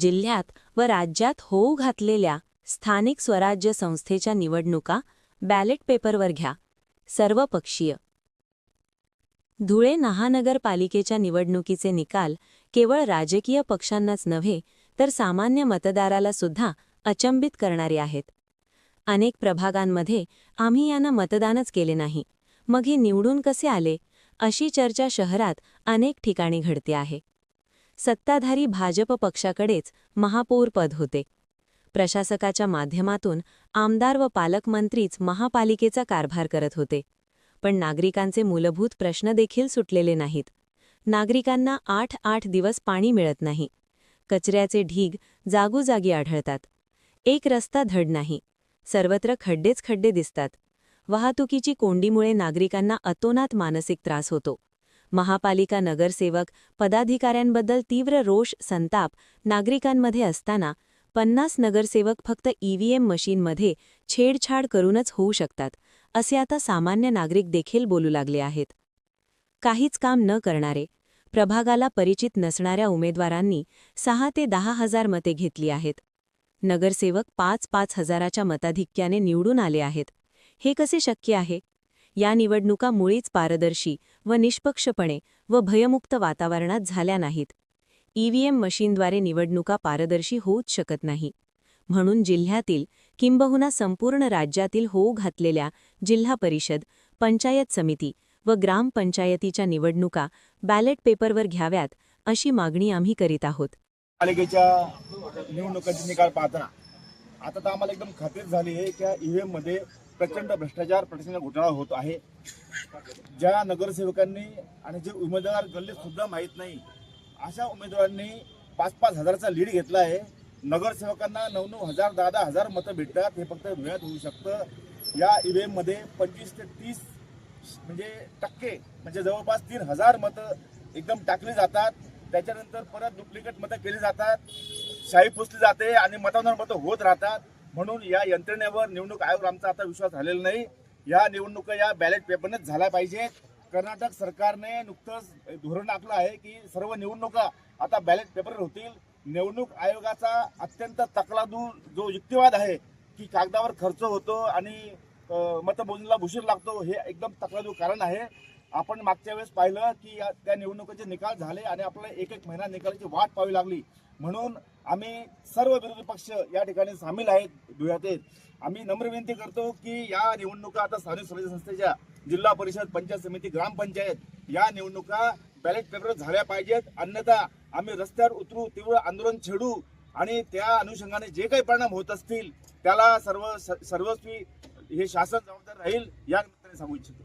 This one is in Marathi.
जिल्ह्यात व राज्यात होऊ घातलेल्या स्थानिक स्वराज्य संस्थेच्या निवडणुका बॅलेट पेपरवर घ्या. सर्वपक्षीय. धुळे महानगरपालिकेच्या निवडणुकीचे निकाल केवळ राजकीय पक्षांनाच नव्हे तर सामान्य मतदाराला सुद्धा अचंबित करणारे आहेत. अनेक प्रभागांमध्ये आम्ही यांना मतदानच केले नाही. मग हे निवडून कसे आले? अशी चर्चा शहरात अनेक ठिकाणी घडते आहे. सत्ताधारी भाजप पक्षाकडेच महापौरपद होते. प्रशासकाच्या माध्यमातून आमदार व पालकमंत्रीच महापालिकेचा कारभार करत होते. पण नागरिकांचे मूलभूत प्रश्न देखील सुटलेले नाहीत. नागरिकांना आठ आठ दिवस पाणी मिळत नाही. कचऱ्याचे ढीग जागोजागी आढळतात. एक रस्ता धड नाही. सर्वत्र खड्डेच खड्डे दिसतात. वाहतुकीची कोंडीमुळे नागरिकांना अतोनात मानसिक त्रास होतो. महापालिका नगरसेवक पदाधिकाऱ्यांबद्दल तीव्र रोष संताप नागरिकांमध्ये असताना पन्नास नगरसेवक फक्त ईव्हीएम मशीनमध्ये छेडछाड करूनच होऊ शकतात असे आता सामान्य नागरिक देखील बोलू लागले आहेत. काहीच काम न करणारे प्रभागाला परिचित नसणाऱ्या उमेदवारांनी सहा ते दहा हजार मते घेतली आहेत. नगरसेवक पाच पाच हजाराच्या मताधिक्याने निवडून आले आहेत. हे कसे शक्य आहे? या निवडणुका मुळीच पारदर्शी व निष्पक्षपणे व भयमुक्त वातावरणात झाल्या नाहीत. ईव्हीएम मशीनद्वारे निवडणुका पारदर्शी होऊच शकत नाही. म्हणून जिल्ह्यातील किंबहुना संपूर्ण राज्यातील होऊ घातलेल्या जिल्हा परिषद पंचायत समिती व ग्रामपंचायतीच्या निवडणुका बॅलेट पेपरवर घ्याव्यात अशी मागणी आम्ही करीत आहोत. पालिकेच्या निवडणुकांचे निकाल पाहताना आता तर आम्हाला एकदम खात्री झाली आहे की ईव्हीएममध्ये प्रचंड भ्रष्टाचार प्रचंड घोटाळा होत आहे. ज्या नगरसेवकांनी आणि जे उमेदवार गल्लीत सुद्धा माहीत नाही अशा उमेदवारांनी पाच पाच हजाराचा लीड घेतला आहे. नगरसेवकांना नऊ नऊ हजार दहा दहा हजार मतं भेटतात. हे फक्त वेळात होऊ शकतं. या ईव्हीएममध्ये पंचवीस ते तीस म्हणजे टक्के म्हणजे जवळपास तीन हजार मतं एकदम टाकली जातात. त्याच्यानंतर परत डुप्लिकेट मतं केली जातात. शाही पुसली जाते आणि मतांवर मतं होत राहतात. म्हणून या यंत्रणेवर निवडणूक आयोग आमचा आता विश्वास झालेला नाही. या निवडणुका या बॅलेट पेपरनेच झाल्या पाहिजेत. कर्नाटक सरकारने नुकतंच धोरण आखलं आहे की सर्व निवडणुका आता बॅलेट पेपरवर होतील. निवडणूक आयोगाचा अत्यंत तकलादू जो युक्तिवाद आहे की कागदावर खर्च होतो आणि मतमोजणीला उशीर लागतो हे एकदम तकलादू कारण आहे. आपण मागच्या वेळेस पाहिलं की या त्या निवडणुकीचे निकाल झाले आणि आपल्याला एक एक महिना निकालाची वाट पाहावी लागली. म्हणून आम्ही सर्व विरोधी पक्ष या ठिकाणी सामील आहेत धुळ्यातील आम्ही नम्र विनंती करतो की या निवडणुका आता स्थानिक स्वराज्य संस्थेच्या जिल्हा परिषद पंचायत समिती ग्रामपंचायत या निवडणुका बॅलेट पेपर झाल्या पाहिजेत. अन्यथा आम्ही रस्त्यावर उतरू तीव्र आंदोलन छेडू आणि त्या अनुषंगाने जे काही परिणाम होत असतील त्याला सर्व सर्वस्वी हे शासन जबाबदार राहील या निमित्ताने सांगू इच्छितो.